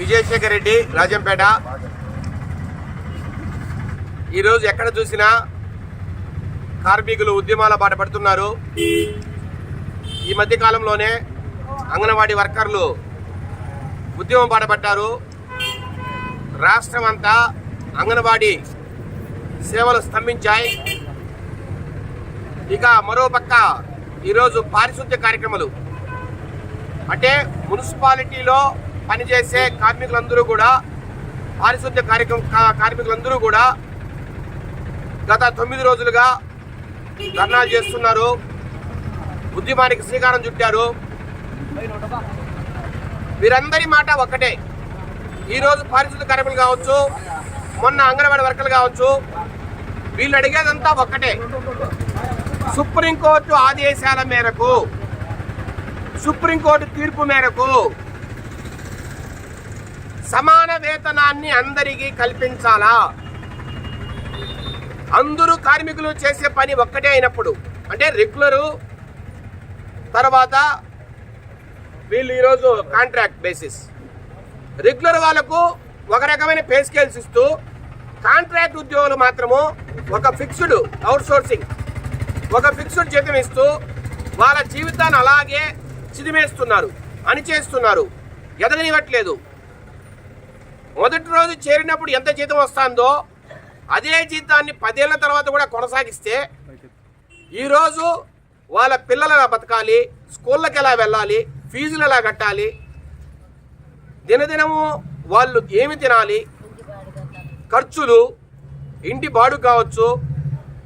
విజయశేఖర్ రెడ్డి రాజంపేట. ఈరోజు ఎక్కడ చూసినా కార్మికులు ఉద్యమాల బాట పడుతున్నారు. ఈ మధ్య కాలంలోనే అంగన్వాడీ వర్కర్లు ఉద్యమం బాట పట్టారు రాష్ట్రం అంతా అంగన్వాడీ సేవలు స్తంభించాయి. ఇక మరోపక్క ఈరోజు పారిశుద్ధ్య కార్యక్రమాలు. అంటే మున్సిపాలిటీలో పనిచేసే కార్మికులందరూ కూడా పారిశుద్ధ్య కార్యక్రమ కార్మికులందరూ కూడా గత తొమ్మిది రోజులుగా ధర్నాలు చేస్తున్నారు. ఉద్యమానికి శ్రీకారం చుట్టారు. వీరందరి మాట ఒక్కటే. ఈరోజు పారిశుద్ధ్య కార్మికులు కావచ్చు మొన్న అంగన్వాడీ వర్కర్లు కావచ్చు వీళ్ళు అడిగేదంతా ఒక్కటే. సుప్రీంకోర్టు ఆదేశాల మేరకు సుప్రీంకోర్టు తీర్పు మేరకు సమాన వేతనాన్ని అందరికీ కల్పించాలా? అందరూ కార్మికులు చేసే పని ఒక్కటే అయినప్పుడు అంటే రెగ్యులరు తర్వాత వీళ్ళు ఈరోజు కాంట్రాక్ట్ బేసిస్. రెగ్యులర్ వాళ్ళకు ఒక రకమైన పే స్కేల్స్ ఇస్తూ కాంట్రాక్ట్ ఉద్యోగులు మాత్రము ఒక ఫిక్స్డ్ అవుట్ సోర్సింగ్ ఒక ఫిక్స్డ్ జీతం ఇస్తూ వాళ్ళ జీవితాన్ని అలాగే చిదిమేస్తున్నారు అణిచేస్తున్నారు ఎదగనివ్వట్లేదు. మొదటి రోజు చేరినప్పుడు ఎంత జీతం వస్తుందో అదే జీతాన్ని పదేళ్ళ తర్వాత కూడా కొనసాగిస్తే ఈరోజు వాళ్ళ పిల్లలు ఎలా బతకాలి స్కూళ్ళకి ఎలా వెళ్ళాలి ఫీజులు ఎలా కట్టాలి దినదినము వాళ్ళు ఏమి తినాలి ఖర్చులు ఇంటి బాడు కావచ్చు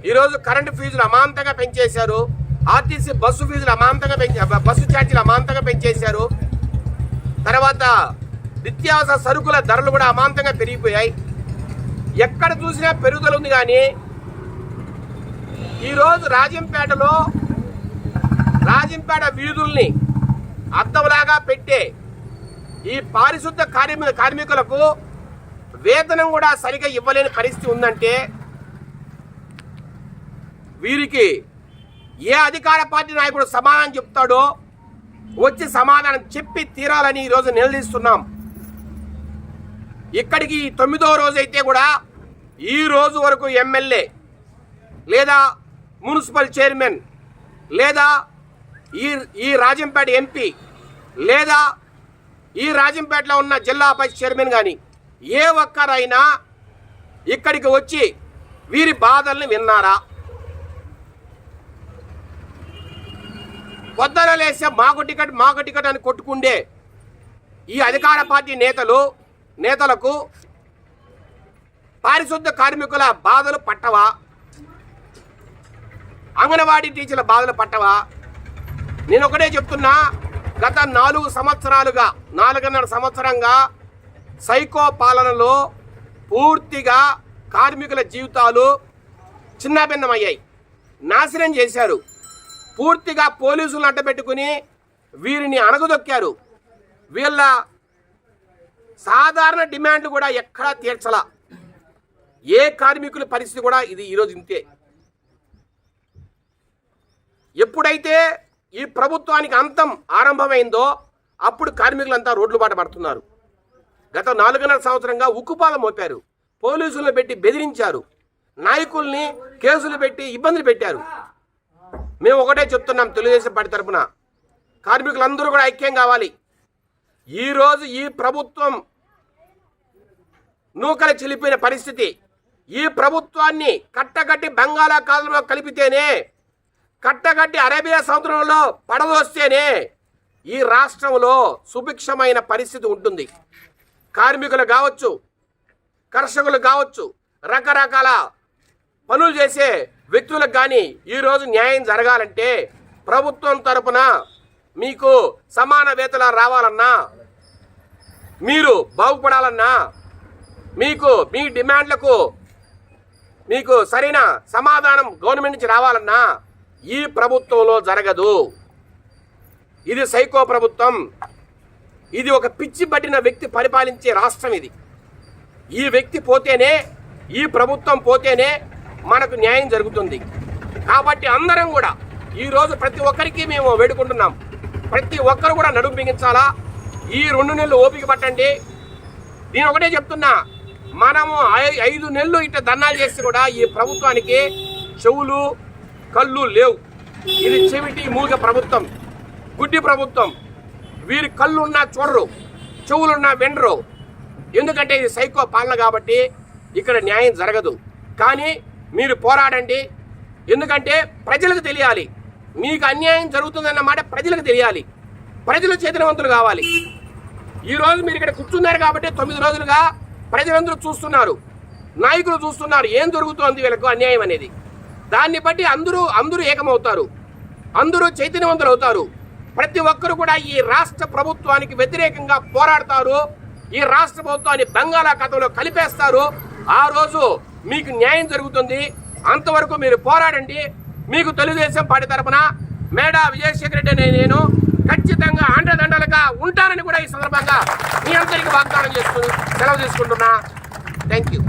ఈరోజు కరెంటు ఫీజులు అమాంతంగా పెంచేశారు ఆర్టీసీ బస్సు ఫీజులు అమాంతంగా పెంచే బస్సు ఛార్జీలు అమాంతంగా పెంచేశారు తర్వాత నిత్యావసర సరుకుల ధరలు కూడా అమాంతంగా పెరిగిపోయాయి. ఎక్కడ చూసినా పెరుగుదల ఉంది కానీ ఈరోజు రాజంపేటలో రాజంపేట వీధుల్ని అద్దంలాగా పెట్టే ఈ పారిశుద్ధ కార్మి కార్మికులకు వేతనం కూడా సరిగా ఇవ్వలేని పరిస్థితి ఉందంటే వీరికి ఏ అధికార పార్టీ నాయకుడు సమాధానం చెప్తాడో వచ్చి సమాధానం చెప్పి తీరాలని ఈరోజు నిలదీస్తున్నాం. ఇక్కడికి తొమ్మిదో రోజు అయితే కూడా ఈ రోజు వరకు ఎమ్మెల్యే లేదా మున్సిపల్ చైర్మన్ లేదా ఈ ఈ రాజంపేట ఎంపీ లేదా ఈ రాజంపేటలో ఉన్న జిల్లా పరిషత్ చైర్మన్ కానీ ఏ ఒక్కరైనా ఇక్కడికి వచ్చి వీరి బాధల్ని విన్నారా? పొద్దున లేస్తే మాకు టికెట్ మాకు టికెట్ అని కొట్టుకుండే ఈ అధికార పార్టీ నేతలు నేతలకు పారిశుద్ధ కార్మికుల బాధలు పట్టవా? అంగన్వాడీ టీచర్ల బాధలు పట్టవా? నేను ఒకటే చెప్తున్నా గత నాలుగు సంవత్సరాలుగా నాలుగున్నర సంవత్సరంగా సైకో పాలనలో పూర్తిగా కార్మికుల జీవితాలు చిన్నభిన్నమయ్యాయి. నాశనం చేశారు. పూర్తిగా పోలీసులను అడ్డపెట్టుకుని వీరిని అణగదొక్కారు. వీళ్ళ సాధారణ డిమాండ్లు కూడా ఎక్కడా తీర్చలా. ఏ కార్మికుల పరిస్థితి కూడా ఇది ఈరోజు ఇంతే. ఎప్పుడైతే ఈ ప్రభుత్వానికి అంతం ఆరంభమైందో అప్పుడు కార్మికులంతా రోడ్లు బాట పడుతున్నారు. గత నాలుగున్నర సంవత్సరంగా ఉక్కుపాదం మోపారు. పోలీసులను పెట్టి బెదిరించారు. నాయకుల్ని కేసులు పెట్టి ఇబ్బందులు పెట్టారు. మేము ఒకటే చెప్తున్నాం తెలుగుదేశం పార్టీ తరఫున. కార్మికులందరూ కూడా ఐక్యం కావాలి. ఈరోజు ఈ ప్రభుత్వం నూకలు చిలిపిన పరిస్థితి. ఈ ప్రభుత్వాన్ని కట్టగట్టి బంగాళాఖాతంలో కలిపితేనే కట్టగట్టి అరేబియా సముద్రంలో పడదోస్తేనే ఈ రాష్ట్రంలో సుభిక్షమైన పరిస్థితి ఉంటుంది. కార్మికులు కావచ్చు కర్షకులు కావచ్చు రకరకాల పనులు చేసే వ్యక్తులకు కానీ ఈరోజు న్యాయం జరగాలంటే ప్రభుత్వం తరపున మీకు సమాన వేతనాలు రావాలన్నా మీరు బాగుపడాలన్నా మీకు మీ డిమాండ్లకు మీకు సరైన సమాధానం గవర్నమెంట్ నుంచి రావాలన్నా ఈ ప్రభుత్వంలో జరగదు. ఇది సైకో ప్రభుత్వం. ఇది ఒక పిచ్చి పట్టిన వ్యక్తి పరిపాలించే రాష్ట్రం ఇది. ఈ వ్యక్తి పోతేనే ఈ ప్రభుత్వం పోతేనే మనకు న్యాయం జరుగుతుంది. కాబట్టి అందరం కూడా ఈరోజు ప్రతి ఒక్కరికి మేము వేడుకుంటున్నాం. ప్రతి ఒక్కరు కూడా నడుము బిగించాలా? ఈ రెండు నెలలు ఓపిక పట్టండి. నేను ఒకటే చెప్తున్నా మనము ఐ- ఐదు నెలలు ఇట్లా ధర్నాలు చేస్తే కూడా ఈ ప్రభుత్వానికి చెవులు కళ్ళు లేవు. ఇది చెవిటి మూగ ప్రభుత్వం గుడ్డి ప్రభుత్వం. వీరి కళ్ళున్నా చూడరు చెవులున్నా వినరు. ఎందుకంటే ఇది సైకో పాలన కాబట్టి ఇక్కడ న్యాయం జరగదు. కానీ మీరు పోరాడండి. ఎందుకంటే ప్రజలకు తెలియాలి. మీకు అన్యాయం జరుగుతుందన్న మాట ప్రజలకు తెలియాలి. ప్రజలు చైతన్యవంతులు కావాలి. ఈ రోజు మీరు ఇక్కడ కూర్చున్నారు కాబట్టి తొమ్మిది రోజులుగా ప్రజలందరూ చూస్తున్నారు. నాయకులు చూస్తున్నారు. ఏం జరుగుతోంది వీళ్ళకు అన్యాయం అనేది? దాన్ని బట్టి అందరూ అందరూ ఏకమవుతారు. అందరూ చైతన్యవంతులు అవుతారు ప్రతి ఒక్కరు కూడా ఈ రాష్ట్ర ప్రభుత్వానికి వ్యతిరేకంగా పోరాడతారు. ఈ రాష్ట్ర ప్రభుత్వాన్ని బంగాళాఖాతంలో కలిపేస్తారు. ఆ రోజు మీకు న్యాయం జరుగుతుంది. అంతవరకు మీరు పోరాడండి. మీకు తెలుగుదేశం పార్టీ తరపున మేడా విజయశేఖర రెడ్డి అనే నేను ఖచ్చితంగా అండదండలుగా ఉంటారని కూడా ఈ సందర్భంగా మీ అందరికీ వాగ్దానం చేస్తూ సెలవు తీసుకుంటున్నా. Thank you